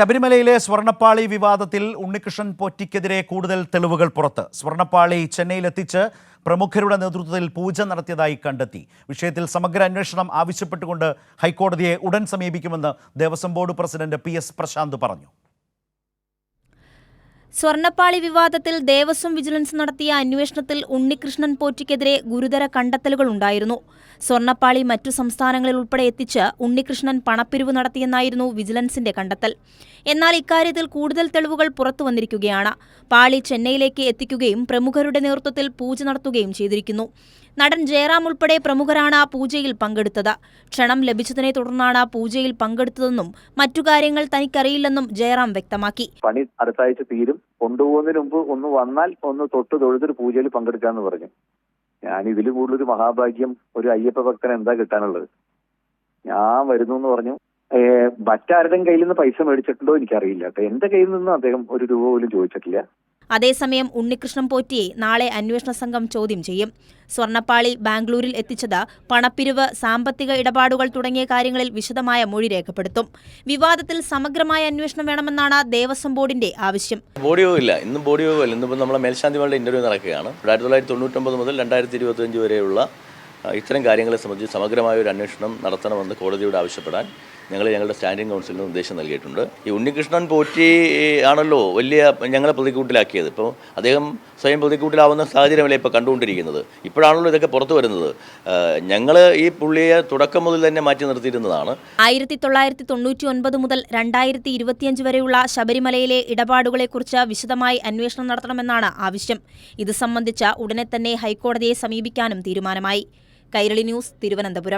ശബരിമലയിലെ സ്വർണപ്പാളി വിവാദത്തിൽ ഉണ്ണികൃഷ്ണൻ പോറ്റിക്കെതിരെ കൂടുതൽ തെളിവുകൾ പുറത്ത്. സ്വർണപ്പാളി ചെന്നൈയിലെത്തിച്ച് പ്രമുഖരുടെ നേതൃത്വത്തിൽ പൂജ നടത്തിയതായി കണ്ടെത്തി. വിഷയത്തിൽ സമഗ്ര അന്വേഷണം ആവശ്യപ്പെട്ടുകൊണ്ട് ഹൈക്കോടതിയെ ഉടൻ സമീപിക്കുമെന്ന് Devaswom board president P S Prashanth പറഞ്ഞു. സ്വർണപ്പാളി വിവാദത്തിൽ ദേവസ്വം വിജിലൻസ് നടത്തിയ അന്വേഷണത്തിൽ ഉണ്ണികൃഷ്ണൻ പോറ്റിക്കെതിരെ ഗുരുതര കണ്ടെത്തലുകളുണ്ടായിരുന്നു സ്വർണപ്പാളി മറ്റു സംസ്ഥാനങ്ങളിൽ ഉൾപ്പെടെ എത്തിച്ച് ഉണ്ണികൃഷ്ണൻ പണപ്പിരിവ് നടത്തിയെന്നായിരുന്നു വിജിലൻസിന്റെ കണ്ടെത്തൽ. എന്നാൽ ഇക്കാര്യത്തിൽ കൂടുതൽ തെളിവുകൾ പുറത്തു വന്നിരിക്കുകയാണ്. പാളി ചെന്നൈയിലേക്ക് എത്തിക്കുകയും പ്രമുഖരുടെ നേതൃത്വത്തിൽ പൂജ നടത്തുകയും ചെയ്തിരിക്കുന്നു. നടൻ ജയറാം ഉൾപ്പെടെ പ്രമുഖരാണ് പൂജയിൽ പങ്കെടുത്തത്. ക്ഷണം ലഭിച്ചതിനെ തുടർന്നാണ് പൂജയിൽ പങ്കെടുത്തതെന്നും മറ്റു കാര്യങ്ങൾ തനിക്കറിയില്ലെന്നും ജയറാം വ്യക്തമാക്കി. പണി അടുത്ത ആഴ്ച തീരും. കൊണ്ടുപോകുന്നതിന് മുമ്പ് ഒന്ന് വന്നാൽ ഒന്ന് തൊട്ട് തൊഴുതൊരു പൂജയിൽ പങ്കെടുക്കാന്ന് പറഞ്ഞു. ഞാൻ ഇതിൽ കൂടുതലൊരു മഹാഭാഗ്യം ഒരു അയ്യപ്പ ഭക്തന് എന്താ കിട്ടാനുള്ളത്? ഞാൻ വരുന്നു എന്ന് പറഞ്ഞു മറ്റാരുടെയും കയ്യിൽ നിന്ന് പൈസ മേടിച്ചിട്ടുണ്ടോ എനിക്കറിയില്ല. കേട്ടോ എന്റെ കയ്യിൽ നിന്നും അദ്ദേഹം ഒരു രൂപ പോലും ചോദിച്ചിട്ടില്ല. അതേസമയം ഉണ്ണികൃഷ്ണൻ പോറ്റിയെ നാളെ അന്വേഷണ സംഘം ചോദ്യം ചെയ്യും. സ്വർണപ്പാളി ബാംഗ്ലൂരിൽ എത്തിച്ചത് പണപ്പിരിവ് സാമ്പത്തിക ഇടപാടുകൾ തുടങ്ങിയ കാര്യങ്ങളിൽ വിശദമായ മൊഴി രേഖപ്പെടുത്തും. വിവാദത്തിൽ സമഗ്രമായ അന്വേഷണം വേണമെന്നാണ് ദേവസ്വം ബോർഡിന്റെ ആവശ്യം. ബോഡി യോഗമില്ല ഇന്ന് ബോഡി യോഗമില്ല ഇന്നിപ്പോൾ നമ്മളെ മേൽശാന്തിമാരുടെ ഇന്റർവ്യൂ നടക്കുകയാണ്. ആയിരത്തി തൊള്ളായിരത്തി തൊണ്ണൂറ്റൊമ്പത് മുതൽ രണ്ടായിരത്തി ഇരുപത്തഞ്ച് വരെയുള്ള ഇത്തരം കാര്യങ്ങളെ സംബന്ധിച്ച് സമഗ്രമായ ഒരു അന്വേഷണം നടത്തണമെന്ന് കോടതിയോട് ആവശ്യപ്പെടാൻ ഞങ്ങൾ ഞങ്ങളുടെ സ്റ്റാൻഡിംഗ് കൗൺസിലിന് നിർദ്ദേശം നൽകിയിട്ടുണ്ട്. ഈ ഉണ്ണികൃഷ്ണൻ പോറ്റി ആണല്ലോ വലിയ ഞങ്ങളെ പ്രതിക്കൂട്ടിലാക്കിയത് ഇപ്പോൾ അദ്ദേഹം സ്വയം പ്രതിക്കൂട്ടിലാവുന്ന സാഹചര്യമല്ലേ ഇപ്പോൾ കണ്ടുകൊണ്ടിരിക്കുന്നത്? ഇപ്പോഴാണല്ലോ ഇതൊക്കെ പുറത്തു വരുന്നത്. ഞങ്ങൾ ഈ പുള്ളിയെ തുടക്കം മുതൽ തന്നെ മാറ്റി നിർത്തിയിരുന്നതാണ്. ആയിരത്തി തൊള്ളായിരത്തി തൊണ്ണൂറ്റി ഒൻപത് മുതൽ രണ്ടായിരത്തി ഇരുപത്തിയഞ്ച് വരെയുള്ള ശബരിമലയിലെ ഇടപാടുകളെക്കുറിച്ച് വിശദമായി അന്വേഷണം നടത്തണമെന്നാണ് ആവശ്യം. ഇത് സംബന്ധിച്ച് ഉടനെ തന്നെ ഹൈക്കോടതിയെ സമീപിക്കാനും തീരുമാനമായി. കൈരളി ന്യൂസ് തിരുവനന്തപുരം.